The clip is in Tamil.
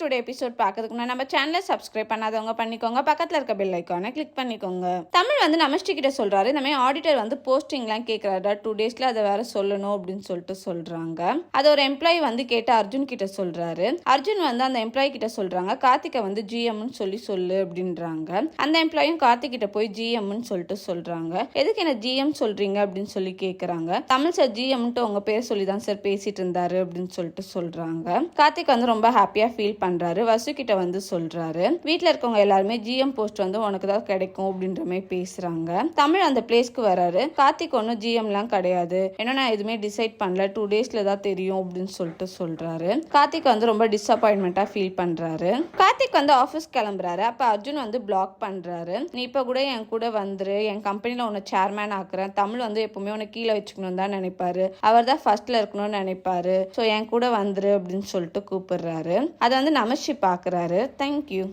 டுடே எபிசோட் பார்க்கறதுக்கு முன்னாடி நம்ம சேனலை சப்ஸ்கிரைப் பண்ணாதவங்க பண்ணிக்கோங்க. பக்கத்தில் இருக்க பெல் ஐக்கானை கிளிக் பண்ணிக்கோங்க. தமிழ் வந்து நமஸ்டி கிட்ட சொல்றாரு. இந்த மாதிரி ஆடிட்டர் வந்து போஸ்டிங்லாம் கேட்குறாடா டூ டேஸ்ல அதை வேற சொல்லணும் அப்படின்னு சொல்லிட்டு சொல்றாங்க. அது ஒரு எம்ப்ளாயி வந்து கேட்டு அர்ஜுன் கிட்ட சொல்றாரு. அர்ஜுன் வந்து அந்த எம்ப்ளாயி கிட்ட சொல்றாங்க. கார்த்திகை வந்து ஜிஎம்னு சொல்லி சொல்லு அப்படின்றாங்க. அந்த எம்ப்ளாயும் கார்த்திக் கிட்ட போய் ஜிஎம்னு சொல்லிட்டு சொல்றாங்க. எதுக்கு என்ன ஜிஎம் சொல்றீங்க அப்படின்னு சொல்லி கேட்குறாங்க தமிழ் சார் ஜிஎம்ன்ட்டு உங்க பேர் சொல்லி தான் சார் பேசிட்டு இருந்தாரு அப்படின்னு சொல்லிட்டு சொல்றாங்க. கார்த்திக் வந்து ரொம்ப ஹாப்பியா ஃபீல் பண்ண வசு கிட்ட வந்து சொல்கிறாரு வீட்டில் இருக்கவங்க எல்லாருமே ஜிஎம் போஸ்ட் வந்து உனக்கு தான் கிடைக்கும் அப்படின்ற மாதிரி பேசுகிறாங்க தமிழ் அந்த பிளேஸ்க்கு வராரு. கார்த்திக் ஒன்றும் ஜிஎம்லாம் கிடையாது. ஏன்னா நான் எதுவுமே டிசைட் பண்ணல. டூ டேஸில் தான் தெரியும் அப்படின்னு சொல்லிட்டு சொல்கிறாரு கார்த்திக் வந்து ரொம்ப டிஸப்பாயின்மெண்ட்டாக ஃபீல் பண்ணுறாரு கார்த்திக் வந்து ஆஃபீஸ் கிளம்புறாரு. அப்போ அர்ஜுன் வந்து பிளாக் பண்ணுறாரு நீ இப்போ கூட என் கூட வந்துரு. என் கம்பெனியில் உன்னை சேர்மேன் ஆக்குறேன். தமிழ் வந்து எப்பவுமே உன்னை கீழே வச்சுக்கணும் தான் நினைப்பாரு. அவர் தான் ஃபர்ஸ்ட்ல இருக்கணும்னு நினைப்பாரு. ஸோ என் கூட வந்துரு அப்படின்னு சொல்லிட்டு கூப்பிடுறாரு. அதை வந்து நமஷி பாக்குறாரு தேங்க்யூ